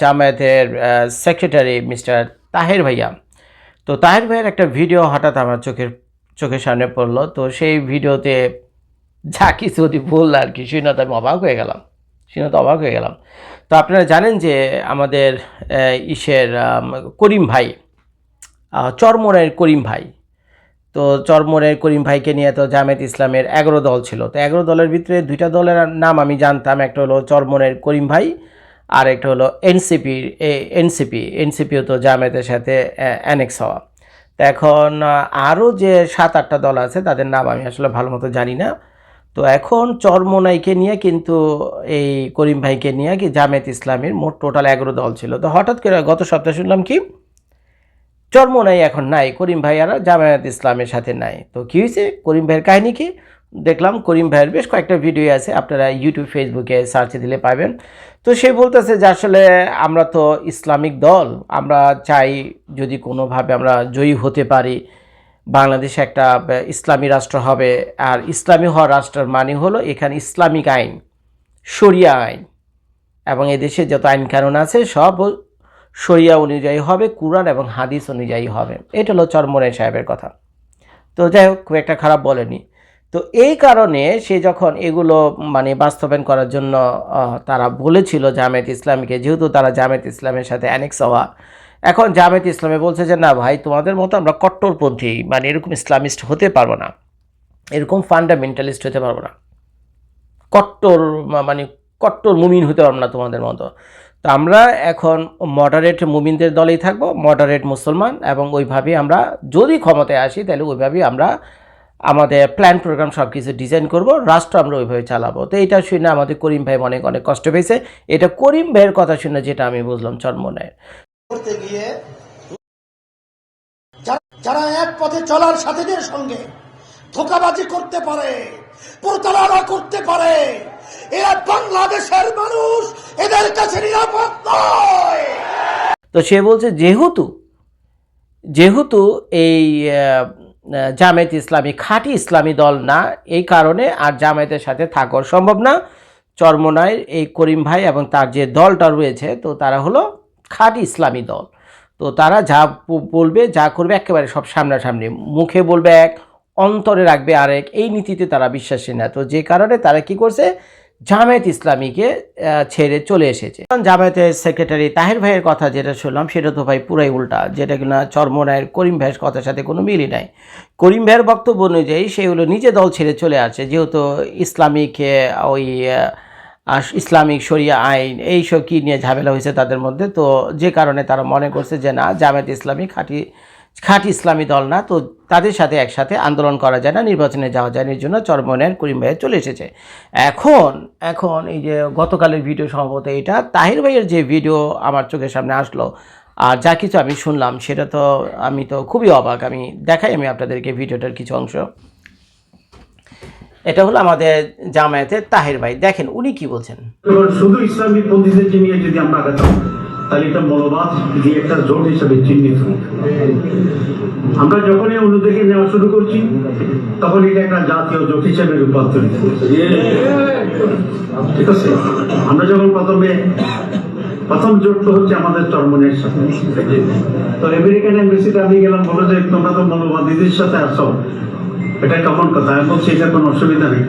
জামায়াতের secretary mister Taher ভাইয়া। তো তাহের ভাইয়ের একটা ভিডিও হঠাৎ আমার চোখের চোখের সামনে পড়ল। তো সেই ভিডিওতে যা কিছু যদি বলল আর কি শুনে তো আমি অবাক হয়ে গেলাম। শুনে তো অবাক হয়ে গেলাম। তো আপনারা জানেন যে আমাদের ইসের করিম ভাই চরমনের করিম ভাই। তো চরমনের করিম ভাইকে নিয়ে তো জামায়াত ইসলামের এগারো দল ছিল। তো এগারো দলের ভিতরে দুইটা দলের নাম আমি জানতাম। একটা হলো চরমনের করিম ভাই আর একটা হলো এনসিপি এনসিপি এনসিপিও তো জামায়াতের সাথে অ্যানেক্স হওয়া। তো এখন আরও যে সাত আটটা দল আছে, তাদের নাম আমি আসলে ভালো মতো জানি না। তো এখন চরমোনাইকে নিয়ে কিন্তু এই করিম ভাইকে নিয়ে কি জামায়াত ইসলামের মোট টোটাল এগারো দল ছিল। তো হঠাৎ করে গত সপ্তাহে শুনলাম কি, চরমোনাই এখন নাই, করিম ভাই আর জামায়াত ইসলামের সাথে নাই। তো কী হয়েছে? করিম ভাইয়ের কাহিনী কি? দেখলাম, করিম ভাইয়ের বেশ কয়েকটা ভিডিও আছে, আপনারা ইউটিউব ফেসবুকে সার্চে দিলে পাবেন। তো সে বলতেছে যে আসলে আমরা তো ইসলামিক দল, আমরা চাই যদি কোনোভাবে আমরা জয়ী হতে পারি, বাংলাদেশ একটা ইসলামী রাষ্ট্র হবে। আর ইসলামী হওয়া রাষ্ট্রের মানে হলো এখানে ইসলামিক আইন, শরিয়া আইন। এবং এদেশে যত আইন কানুন আছে, সব শরিয়া অনুযায়ী হবে, কুরআন এবং হাদিস অনুযায়ী হবে। এটা হলো চরমনে সাহেবের কথা। তো যাই হোক, খুব একটা খারাপ বলেনি। তো এই কারণে সে যখন এগুলো মানে বাস্তবায়ন করার জন্য তারা বলেছিল জামায়াত ইসলামীকে, যেহেতু তারা জামায়াত ইসলামের সাথে অ্যানেক্স হওয়া, এখন জামায়াত ইসলামে বলছে যে, না ভাই, তোমাদের মতো আমরা কট্টরপন্থী মানে এরকম ইসলামিস্ট হতে পারব না। এরকম ফান্ডামেন্টালিস্ট হতে পারব না। কট্টর মানে কট্টর মুমিন হতে পারব না তোমাদের মতো। তো আমরা এখন মডারেট মুমিনদের দলেই থাকব মডারেট মুসলমান, এবং ওইভাবেই আমরা যদি ক্ষমতায় আসি, তাহলে ওইভাবেই আমরা আমাদের প্ল্যান প্রোগ্রাম সব কিছু ডিজাইন করব রাষ্ট্র আমরা ওইভাবে চালাবো। তো এটা শুনে আমাদের করিম ভাই অনেক অনেক কষ্ট পেয়েছে। এটা করিম ভাইয়ের কথা শুনে যেটা আমি বুঝলাম চন্মনের করতে গিয়ে যারা- এক পথে চলার সাথীদের সঙ্গে ধোকাবাজি করতে পারে প্রতারণা করতে পারে এরা বাংলাদেশের মানুষ এদের কাছে নিরাপদ নয়। তো সে বলছে যেহেতু যেহেতু এই জামায়াত ইসলামী খাঁটি ইসলামী দল না, এই কারণে আর জামায়াতের সাথে থাকা সম্ভব না। চরমনায়ের এই করিম ভাই এবং তার যে দলটা রয়েছে, তো তারা হলো খাঁটি ইসলামী দল। তো তারা যা বলবে, যা করবে, একেবারে সব সামনাসামনি। মুখে বলবে এক, অন্তরে রাখবে আরেক, এই নীতিতে তারা বিশ্বাসী না। তো যে কারণে তারা কি করছে জামায়াত ইসলামীকে ছেড়ে চলে এসেছে। জামায়াতের সেক্রেটারি তাহের ভাইয়ের কথা যেটা শুনলাম, সেটা তো ভাই পুরাই উল্টা। যেটা কিনা চর্মনায়ের করিম ভাইয়ের কথার সাথে কোনো মিলই নাই। করিম ভাইয়ের বক্তব্য অনুযায়ী সে হলো নিজে দল ছেড়ে চলে আসে, যেহেতু ইসলামিক ওই ইসলামিক শরিয়া আইন, এইসব কী নিয়ে ঝামেলা হয়েছে তাদের মধ্যে। তো যে কারণে তারা মনে করছে যে না, জামায়াত ইসলামী খাঁটি খাঁটি ইসলামী দল না, তো তাদের সাথে একসাথে আন্দোলন করা যায় না, নির্বাচনে যাওয়া যায় না এর জন্য চরমনের করিম ভাইয়া চলে এসেছে। এখন এখন এই যে গতকালের ভিডিও সম্ভবত এটা, তাহির ভাইয়ের যে ভিডিও আমার চোখের সামনে আসলো, আর যা কিছু আমি শুনলাম, সেটা তো আমি তো খুবই অবাক, আমি দেখাই আমি আপনাদেরকে ভিডিওটার কিছু অংশ। এটা হলো আমাদের জামায়াতের তাহির ভাই। দেখেন, উনি কি বলছেন? শুধু ইসলামী পন্থীদের নিয়ে যদি আমরা তাহলে এটা মনোবাদ দিয়ে একটা জোট হিসাবে চিহ্নিত। আমরা যখনই অন্যদিকে নেওয়া শুরু করছি, তখন এটা একটা জাতীয় জোট হিসেবে রূপান্তরিত ঠিক আছে? আমরা যখন প্রথমে, প্রথম জোট তো হচ্ছে আমাদের চরমনের সাথে তো আমেরিকান এম্বাসিতে আমি গেলাম বলো যে, তোমরা তো মনোবাদীদের সাথে আসো এটা কেমন কথা। বলছি, এটা কোনো অসুবিধা নেই।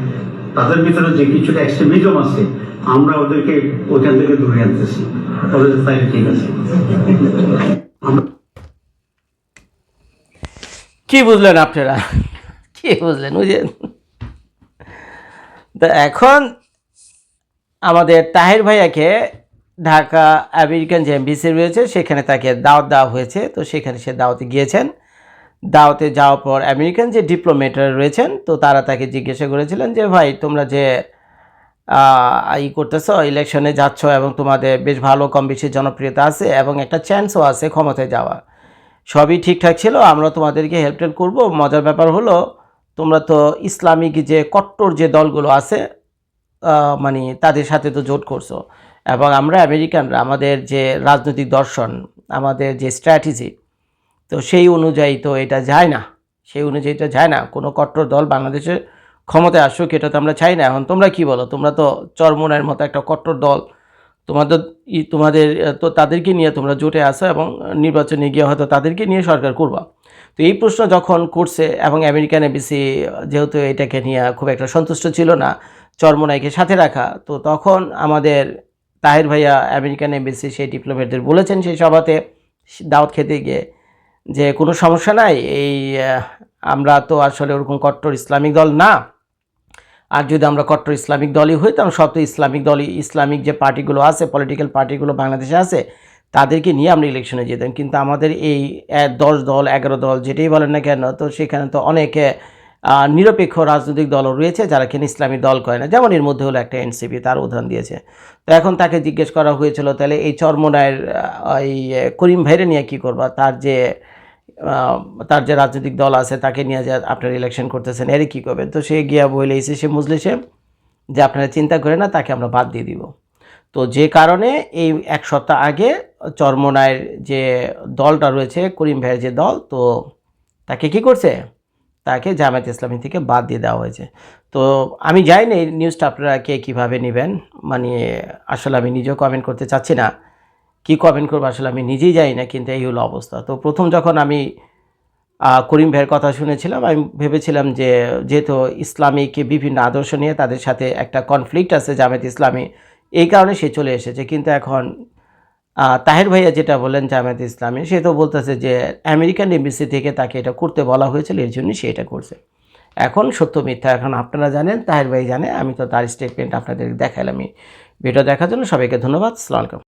তাদের ভিতরে যে কিছুটা এক্সট্রিমিজম আছে, আমরা ওদেরকে ওইখান থেকে দূরে আনতেছি। ঠিক আছে। কি বুঝলেন আপনারা? কি বুঝলেন? বুঝলেন তো এখন আমাদের তাহের ভাইয়াকে ঢাকা আমেরিকান যে এমবিসি রয়েছে সেখানে তাকে দাওয়াত দেওয়া হয়েছে। তো সেখানে সে দাওয়াতে গিয়েছেন। দাওয়াতে যাওয়ার পর আমেরিকান যে ডিপ্লোমেটরা রয়েছেন তো তারা তাকে জিজ্ঞাসা করেছিলেন যে ভাই তোমরা যে ই করতেছো ইলেকশনে যাচ্ছ এবং তোমাদের বেশ ভালো কম বেশি জনপ্রিয়তা আছে এবং একটা চান্সও আছে ক্ষমতায় যাওয়া সবই ঠিকঠাক ছিল, আমরা তোমাদেরকে হেল্প টেল্প করব। মজার ব্যাপার হলো, তোমরা তো ইসলামিক যে কট্টর যে দলগুলো আছে মানে তাদের সাথে তো জোট করছ। এবং আমরা আমেরিকানরা, আমাদের যে রাজনৈতিক দর্শন, আমাদের যে স্ট্র্যাটেজি তো সেই অনুযায়ী তো এটা যায় না। সেই অনুযায়ী তো যায় না। কোনো কট্টর দল বাংলাদেশে ক্ষমতায় আসুক, এটা তো আমরা চাই না। এখন তোমরা কি বলো? তোমরা তো চরমনের মতো একটা কট্টর দল। তোমাদের তোমাদের তো তাদেরকে নিয়ে তোমরা জোটে আসো এবং নির্বাচনে গিয়ে হয়তো তাদেরকে নিয়ে সরকার করবা। তো এই প্রশ্ন যখন করছে এবং আমেরিকান এবিসি যেহেতু এটাকে নিয়ে খুব একটা সন্তুষ্ট ছিল না চরমনাইকে সাথে রাখা, তো তখন আমাদের তাহের ভাইয়া আমেরিকান এমবিসি সেই ডিপ্লোমেটদের বলেছেন সেই সভাতে দাওয়াত খেতে গিয়ে যে কোনো সমস্যা নাই, এই আমরা তো আসলে ওরকম কট্টর ইসলামিক দল না। আর যদি আমরা কট্টর ইসলামিক দলই হইতাম সব তো ইসলামিক দলই, ইসলামিক যে পার্টিগুলো আছে পলিটিক্যাল পার্টিগুলো বাংলাদেশে আছে, তাদেরকে নিয়ে আমরা ইলেকশনে যেতাম। কিন্তু আমাদের এই দশ দল, এগারো দল, যেটাই বলেন না কেন, তো সেখানে তো অনেকে নিরপেক্ষ রাজনৈতিক দলও রয়েছে যারা কিনা ইসলামী দল করে না। যেমন এর মধ্যে হলো একটা এনসিপি তার উদাহরণ দিয়েছে। তো এখন তাকে জিজ্ঞেস করা হয়েছিল, তাহলে এই চরমনায়ের এই করিম ভাইরে নিয়ে কী করবা? তার যে তার যে রাজনৈতিক দল আছে, তাকে নিয়ে যে আপনার ইলেকশন করতেছেন এর কী করবেন? তো সে গিয়া বলে এসে সে মুজলিসে যে আপনারা চিন্তা করে না, তাকে আমরা বাদ দিয়ে দিব। তো যে কারণে এই এক সপ্তাহ আগে চরমনায়ের যে দলটা রয়েছে, করিম ভাইয়ের যে দল, তো তাকে কি করছে? তাকে জামায়াত ইসলামী থেকে বাদ দিয়ে দেওয়া হয়েছে। তো আমি জানি না এই নিউজটা আপনারা কে কীভাবে নেবেন। মানে আসলে আমি নিজেও কমেন্ট করতে চাচ্ছি না। কি কমেন্ট করব আসলে আমি নিজেই জানি না, কিন্তু এই হলো অবস্থা। তো প্রথম যখন আমি করিম ভাইয়ের কথা শুনেছিলাম, আমি ভেবেছিলাম যে, যেহেতু ইসলামিক বিভিন্ন আদর্শ নিয়ে তাদের সাথে একটা কনফ্লিক্ট আছে জামায়াত ইসলামী, এই কারণে সে চলে এসেছে। কিন্তু এখন তাহের ভাইয়া যেটা বললেন জামায়াত ইসলামী, সে তো বলতেছে যে, আমেরিকান এমবিসি থেকে তাকে এটা করতে বলা হয়েছিল, এর জন্যই সে এটা করছে। এখন সত্য মিথ্যা এখন আপনারা জানেন, তাহের ভাই জানে, আমি তো তার স্টেটমেন্ট আপনাদের দেখালামই ভিডিও দেখার জন্য। সবাইকে ধন্যবাদ সালাম